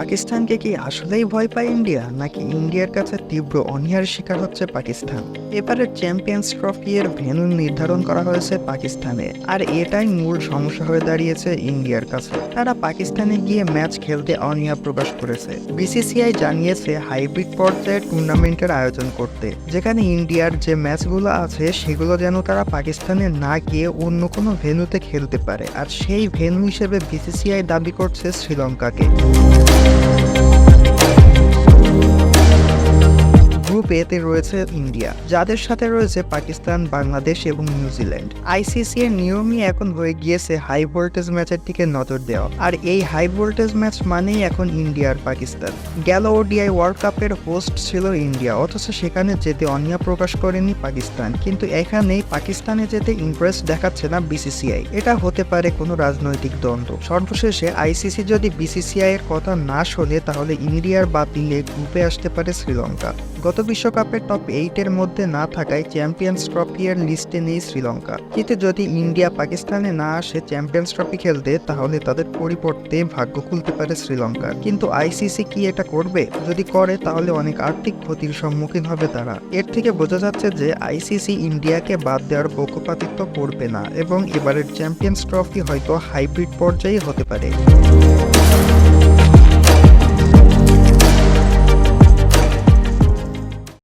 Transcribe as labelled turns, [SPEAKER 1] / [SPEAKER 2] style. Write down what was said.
[SPEAKER 1] পাকিস্তানকে কি আসলেই ভয় পায় ইন্ডিয়া, নাকি ইন্ডিয়ার কাছে তীব্র অনিহার শিকার হচ্ছে পাকিস্তান? এবারের চ্যাম্পিয়ন্স ট্রফি এর ভেন্যু নির্ধারণ করা হয়েছে পাকিস্তানে, আর এটাই মূল সমস্যা হয়ে দাঁড়িয়েছে ইন্ডিয়ার কাছে। তারা পাকিস্তানে গিয়ে ম্যাচ খেলতে অনীহা প্রকাশ করেছে। বিসিসিআই জানিয়েছে, হাইব্রিড পর্যায়ে টুর্নামেন্টের আয়োজন করতে, যেখানে ইন্ডিয়ার যে ম্যাচগুলো আছে, সেগুলো যেন তারা পাকিস্তানে না গিয়ে অন্য কোনো ভেন্যুতে খেলতে পারে। আর সেই ভেন্যু হিসেবে বিসিসিআই দাবি করছে শ্রীলঙ্কাকে। গ্রুপ এতে রয়েছে ইন্ডিয়া, যাদের সাথে রয়েছে পাকিস্তান, বাংলাদেশ এবং নিউজিল্যান্ড আইসিসি এর নিয়মই এখন হয়ে গিয়েছে হাই ভোল্টেজ ম্যাচের দিকে নজর দেওয়া। আর এই হাই ভোল্টেজ ম্যাচ মানেই এখন ইন্ডিয়া আর পাকিস্তান। গেল ওডিআই ওয়ার্ল্ড কাপের হোস্ট ছিল ইন্ডিয়া, অথচ সেখানে যেতে অনিয়া প্রকাশ করেনি পাকিস্তান। কিন্তু এখানেই পাকিস্তানে যেতে ইন্টারেস্ট দেখাচ্ছে না বিসিসিআই এটা হতে পারে কোনো রাজনৈতিক দ্বন্দ্ব। সর্বশেষে আইসিসি যদি বিসিসিআই এর কথা না শোনে, তাহলে ইন্ডিয়ার বাতিলে গ্রুপে আসতে পারে শ্রীলঙ্কা। গত বিশ্বকাপের টপ এইটের মধ্যে না থাকায় চ্যাম্পিয়ন্স ট্রফি এর লিস্টে নেই শ্রীলঙ্কা। কিন্তু যদি ইন্ডিয়া পাকিস্তানে না আসে চ্যাম্পিয়ন্স ট্রফি খেলতে, তাহলে তাদের পরিবর্তে ভাগ্য খুলতে পারে শ্রীলঙ্কার কিন্তু আইসিসি কি এটা করবে? যদি করে, তাহলে অনেক আর্থিক ক্ষতির সম্মুখীন হবে তারা। এর থেকে বোঝা যাচ্ছে যে আইসিসি ইন্ডিয়াকে বাদ দেওয়ার পক্ষপাতিত্ব করবে না, এবং এবারের চ্যাম্পিয়ন্স ট্রফি হয়তো হাইব্রিড পর্যায়ে হতে পারে।